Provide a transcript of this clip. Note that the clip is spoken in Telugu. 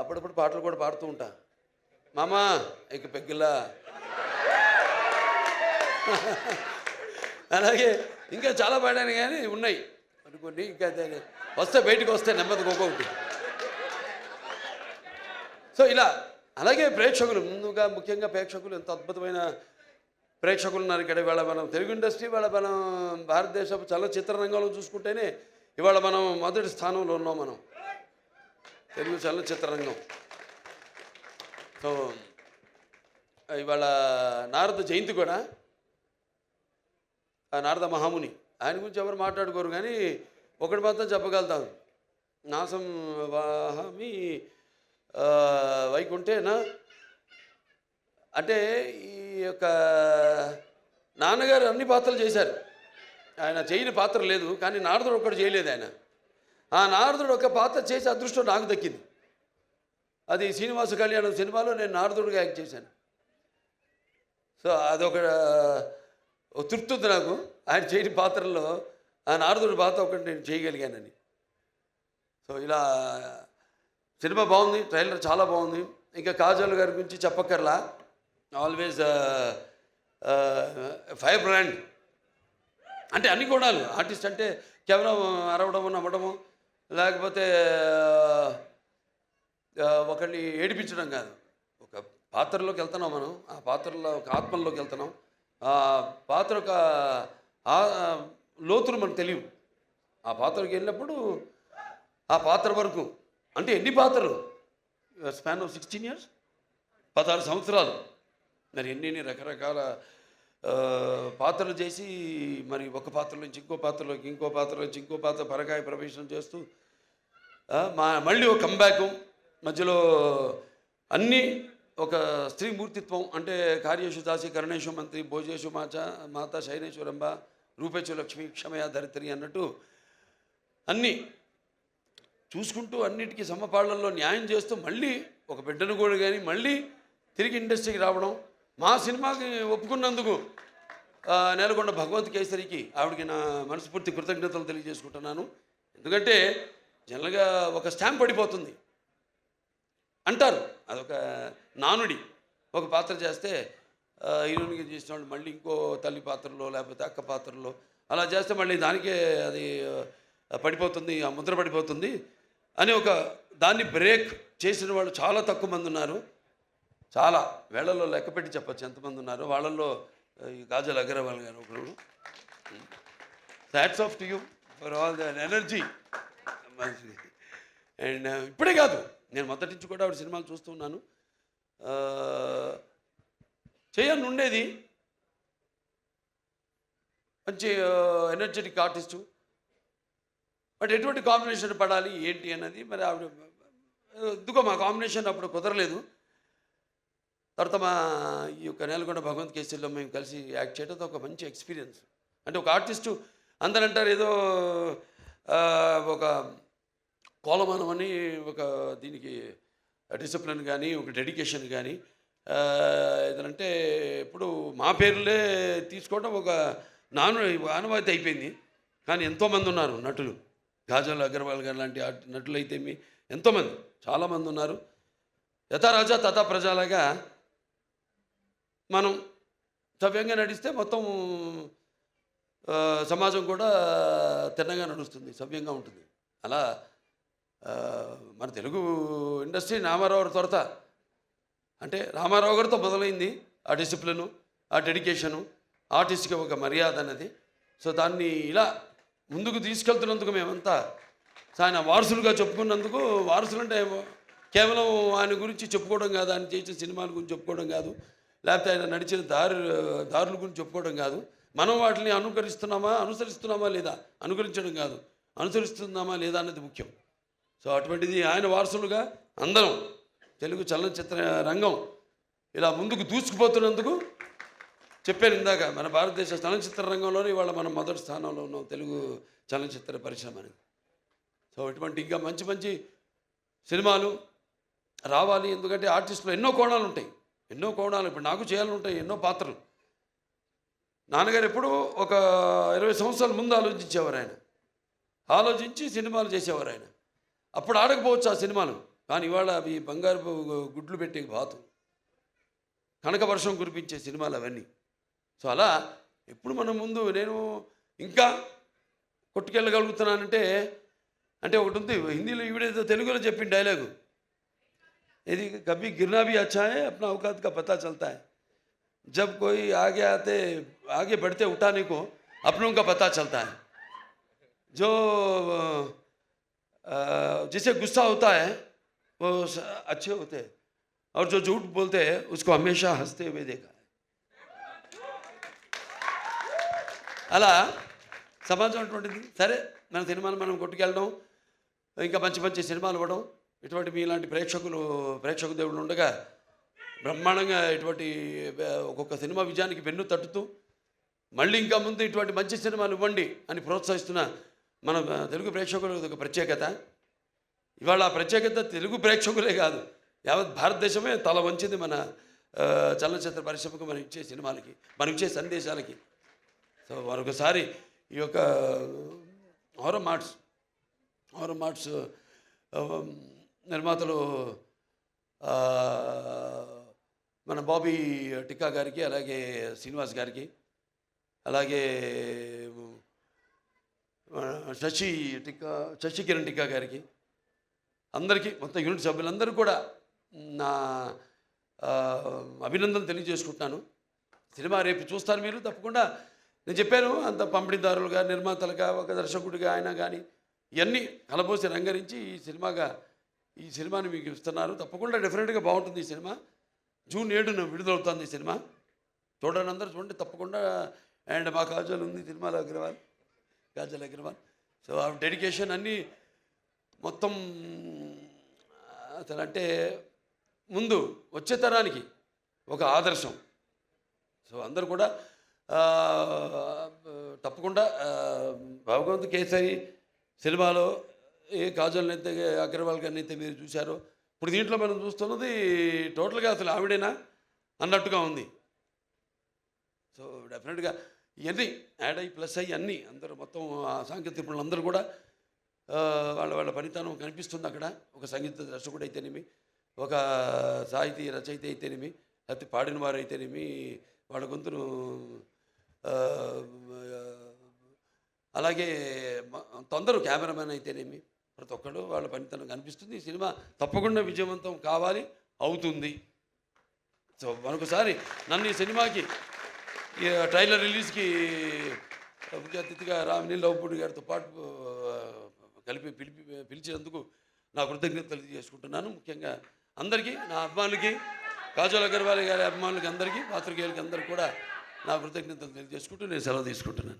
అప్పుడప్పుడు పాటలు కూడా పాడుతూ ఉంటా. మామా ఇక పెగ్గిలా అలాగే ఇంకా చాలా పాడాను కానీ ఉన్నాయి. అనుకోండి ఇంకా వస్తే బయటకు వస్తే నెమ్మదిగా ఒక్కొక్కటి. సో ఇలా అలాగే ప్రేక్షకులు ముందుగా ముఖ్యంగా ప్రేక్షకులు ఎంత అద్భుతమైన ప్రేక్షకులు ఉన్నారు ఇక్కడ. ఇవాళ మనం తెలుగు ఇండస్ట్రీ ఇవాళ మనం భారతదేశపు చలనచిత్ర రంగంలో చూసుకుంటేనే ఇవాళ మనం మొదటి స్థానంలో ఉన్నాం మనం. తెలుగు చలనచిత్ర రంగం సో ఇవాళ నారద జయంతి కూడా ఆ నారద మహాముని. ఆయన గురించి ఎవరు మాట్లాడుకోరు కానీ ఒకటి మాత్రం చెప్పగలుగుతాను నాసం వాహమి వైకుంఠేనా. అంటే ఈ యొక్క నాన్నగారు అన్ని పాత్రలు చేశారు. ఆయన చేయని పాత్ర లేదు కానీ నారదుడు ఒక్కడు చేయలేదు ఆయన. ఆ నారదుడు ఒక పాత్ర చేసే అదృష్టం నాకు దక్కింది. అది శ్రీనివాస కళ్యాణం సినిమాలో నేను నారదుడిగా యాక్ట్ చేశాను. సో అదొక తృప్తి ఉంది నాకు. ఆయన చేయని పాత్రల్లో ఆ నారదుడి పాత్ర ఒకటి నేను చేయగలిగానని. సో ఇలా సినిమా బాగుంది ట్రైలర్ చాలా బాగుంది. ఇంకా కాజల్ గారి గురించి చెప్పక్కర్లా. Always fire brand. అంటే అన్ని కూడా ఆర్టిస్ట్ అంటే కేవలం అరవడము నమ్మడము లేకపోతే ఒకరిని ఏడిపించడం కాదు. ఒక పాత్రలోకి వెళ్తున్నాం మనం. ఆ పాత్రలో ఒక ఆత్మల్లోకి వెళ్తున్నాం. ఆ పాత్ర ఒక లోతులు మనకు తెలియవు. ఆ పాత్రకి వెళ్ళినప్పుడు ఆ పాత్ర వరకు అంటే ఎన్ని పాత్రలు? Span of sixteen years? పదహారు సంవత్సరాలు. మరి ఎన్ని రకరకాల పాత్రలు చేసి మరి ఒక పాత్ర నుంచి ఇంకో పాత్రలోకి ఇంకో పాత్ర నుంచి ఇంకో పాత్ర పరకాయ ప్రవేశం చేస్తూ మా మళ్ళీ ఒక కంబ్యాక్ మధ్యలో అన్నీ ఒక స్త్రీ మూర్తిత్వం అంటే కార్యేషు దాసి కరుణేశు మంత్రి భోజేశు మాచ మాత శైనేశ్వరంబ రూపేశు లక్ష్మి క్షమయ ధరిత్రి అన్నట్టు అన్నీ చూసుకుంటూ అన్నిటికీ సమపాళ్ళలో న్యాయం చేస్తూ మళ్ళీ ఒక బిడ్డను కూడా కానీ మళ్ళీ తిరిగి ఇండస్ట్రీకి రావడం మా సినిమాకి ఒప్పుకున్నందుకు నేలకొండ భగవంత్ కేసరికి ఆవిడకి నా మనస్ఫూర్తి కృతజ్ఞతలు తెలియజేసుకుంటున్నాను. ఎందుకంటే జనరల్గా ఒక స్టాంప్ పడిపోతుంది. అంటారు అదొక నానుడి. ఒక పాత్ర చేస్తే ఆ, హీరోయిన్గా చేసిన వాళ్ళు మళ్ళీ ఇంకో తల్లి పాత్రలో లేకపోతే అక్క పాత్రలో అలా చేస్తే మళ్ళీ దానికే అది పడిపోతుంది ఆ ముద్ర పడిపోతుంది అని ఒక దాన్ని బ్రేక్ చేసిన వాళ్ళు చాలా తక్కువ మంది ఉన్నారు. చాలా వేళల్లో లెక్క పెట్టి చెప్పచ్చు. ఎంతమంది ఉన్నారు? వాళ్ళల్లో ఆ, ఈ కాజల్ అగర్వాల్ గారు ఒకరు hats off to you for all the energy and ఇప్పుడే కాదు. నేను మొదటి నుంచి కూడా ఆవిడ సినిమాలు చూస్తూ ఉన్నాను. ఉండేది. మంచి ఎనర్జెటిక్ ఆర్టిస్టు బట్ ఎటువంటి కాంబినేషన్ పడాలి ఏంటి అన్నది మరి ఆవిడ ఎందుకో మా కాంబినేషన్ అప్పుడు కుదరలేదు. తర్వాత మా ఈ యొక్క నేలకొండ భగవంత్ కేసుల్లో మేము కలిసి యాక్ట్ చేయడం ఒక మంచి ఎక్స్పీరియన్స్. అంటే ఒక ఆర్టిస్టు అందరూ అంటారు ఏదో ఒక కోలమానం అని ఒక దీనికి డిసిప్లిన్ కానీ ఒక డెడికేషన్ కానీ ఏదంటే ఇప్పుడు మా పేర్లే తీసుకోవడం ఒక నాను ఆనవాయితీ అయిపోయింది. కానీ ఎంతోమంది ఉన్నారు నటులు. గాజల్ అగర్వాల్ గారు లాంటి నటులు అయితే మీ ఎంతోమంది చాలామంది ఉన్నారు. యథా రాజా తథా ప్రజలాగా మనం సవ్యంగా నడిస్తే మొత్తం సమాజం కూడా తిన్నగా నడుస్తుంది సవ్యంగా ఉంటుంది. అలా మన తెలుగు ఇండస్ట్రీ రామారావు గారి త్వరత అంటే రామారావు గారితో మొదలైంది ఆ డిసిప్లిను ఆ డెడికేషను ఆర్టిస్ట్కి ఒక మర్యాద అన్నది. సో దాన్ని ఇలా ముందుకు తీసుకెళ్తున్నందుకు మేమంతా ఆయన వారసులుగా చెప్పుకున్నందుకు వారసులు అంటే కేవలం ఆయన గురించి చెప్పుకోవడం కాదు ఆయన చేసిన సినిమాల గురించి చెప్పుకోవడం కాదు. లేకపోతే ఆయన నడిచిన దారి దారుల గురించి చెప్పుకోవడం కాదు. మనం వాటిని అనుకరిస్తున్నామా అనుసరిస్తున్నామా లేదా? అనుకరించడం కాదు. అనుసరిస్తున్నామా లేదా అన్నది ముఖ్యం. సో అటువంటిది ఆయన వారసులుగా అందరం తెలుగు చలనచిత్ర రంగం ఇలా ముందుకు దూసుకుపోతున్నందుకు చెప్పాను ఇందాక. మన భారతదేశ చలనచిత్ర రంగంలోనే ఇవాళ మనం మొదటి స్థానంలో ఉన్నాం తెలుగు చలనచిత్ర పరిశ్రమ అనేది. సో ఇటువంటి ఇంకా మంచి మంచి సినిమాలు రావాలి. ఎందుకంటే ఆర్టిస్టులు ఎన్నో కోణాలు ఉంటాయి. ఎన్నో కోణాలు ఇప్పుడు నాకు చేయాలని ఉంటాయి ఎన్నో పాత్రలు. నాన్నగారు ఎప్పుడూ ఒక ఇరవై సంవత్సరాల ముందు ఆలోచించేవారు ఆయన. ఆలోచించి సినిమాలు చేసేవారు ఆయన. అప్పుడు ఆడకపోవచ్చు ఆ సినిమాలు కానీ ఇవాళ అవి బంగారు గుడ్లు పెట్టే బాతు. కనక వర్షం కురిపించే సినిమాలు అవన్నీ. సో అలా ఎప్పుడు మనం ముందు నేను ఇంకా కొట్టుకెళ్ళగలుగుతున్నానంటే అంటే ఒకటి ఉంది హిందీలో ఈవిడేదో తెలుగులో చెప్పిన డైలాగు. यदि कभी गिरना भी अच्छा है, अपना औकात का पता चलता है। जब कोई आगे आते, आगे बढ़ते उठाने को, अपनों का पता चलता है। जो जिसे गुस्सा होता है, वो अच्छे होते हैं। और जो झूठ बोलते हैं, उसको हमेशा हँसते हुए देखा है। अला సమాజం सर, मैं सिनेमा मैं कुटकेल इंका मं మంచి सिम ఇటువంటి మీలాంటి ప్రేక్షకులు ప్రేక్షక దేవుడు ఉండగా బ్రహ్మాండంగా ఇటువంటి ఒక్కొక్క సినిమా విజయానికి వెన్ను తట్టుతూ మళ్ళీ ఇంకా ముందు ఇటువంటి మంచి సినిమాలు ఇవ్వండి అని ప్రోత్సహిస్తున్న మన తెలుగు ప్రేక్షకులకు ఒక ప్రత్యేకత. ఇవాళ ఆ ప్రత్యేకత తెలుగు ప్రేక్షకులే కాదు యావత్ భారతదేశమే తల వంచింది మన చలనచిత్ర పరిశ్రమకు మనం ఇచ్చే సినిమాలకి మనం ఇచ్చే సందేశాలకి. సో మరొకసారి ఈ యొక్క హారర్ మార్ట్స్ ఓరం మార్ట్స్ నిర్మాతలు మన బాబీ టిక్కా గారికి అలాగే శ్రీనివాస్ గారికి అలాగే శశి టిక్కా శశి కిరణ్ టిక్కా గారికి అందరికీ మొత్తం యూనిట్ సభ్యులందరూ కూడా నా అభినందన తెలియజేసుకుంటున్నాను. సినిమా రేపు చూస్తారు మీరు తప్పకుండా. నేను చెప్పాను అంత పంపిణీదారులుగా నిర్మాతలుగా ఒక దర్శకుడిగా ఆయన కానీ ఇవన్నీ కలబోసి రంగరించి ఈ సినిమాగా ఈ సినిమాని మీకు ఇస్తున్నారు. తప్పకుండా డెఫినెట్గా బాగుంటుంది ఈ సినిమా. జూన్ ఏడున విడుదలవుతుంది ఈ సినిమా. చూడండి అందరూ చూడండి తప్పకుండా. అండ్ మా కాజల్ ఉంది తిరుమల అగ్రవాల్. కాజల్ అగ్రవాల్. సో ఆ డెడికేషన్ అన్నీ మొత్తం అసలు అంటే ముందు వచ్చే తరానికి ఒక ఆదర్శం. సో అందరూ కూడా తప్పకుండా భగవంత్ కేసరి సినిమాలో ఏ కాజల్ అయితే అగ్రవాల్ గారిని అయితే మీరు చూశారో ఇప్పుడు దీంట్లో మనం చూస్తున్నది టోటల్గా అసలు ఆవిడేనా అన్నట్టుగా ఉంది. సో డెఫినెట్గా ఇవన్నీ యాడ్ అయ్యి ప్లస్ అయ్యి అన్నీ అందరూ మొత్తం ఆ సాంకేతిక నిపుణులు అందరూ కూడా వాళ్ళ వాళ్ళ పనితనం కనిపిస్తుంది అక్కడ. ఒక సంగీత దర్శకుడు అయితేనేమి ఒక సాహితీ రచయిత అయితేనేమి లేకపోతే పాడిన వారు అయితేనేమి వాళ్ళ గొంతును అలాగే మ- కెమెరామెన్ అయితేనేమి ప్రతి ఒక్కరు వాళ్ళ పనితనం కనిపిస్తుంది. ఈ సినిమా తప్పకుండా విజయవంతం కావాలి అవుతుంది. సో మరొకసారి నన్ను ఈ సినిమాకి ఈ ట్రైలర్ రిలీజ్కి ముఖ్య అతిథిగా రామినీల్ లవ్పూడి గారితో పాటు కలిపి పిలిపి పిలిచినందుకు నా కృతజ్ఞతలు తెలియజేసుకుంటున్నాను. ముఖ్యంగా అందరికీ నా అభిమానులకి కాజల్ అగర్వాల్ గారి అభిమానులకి అందరికీ పాత్రికేయులకి అందరికీ కూడా నా కృతజ్ఞతలు తెలియజేసుకుంటూ నేను సెలవు తీసుకుంటున్నాను.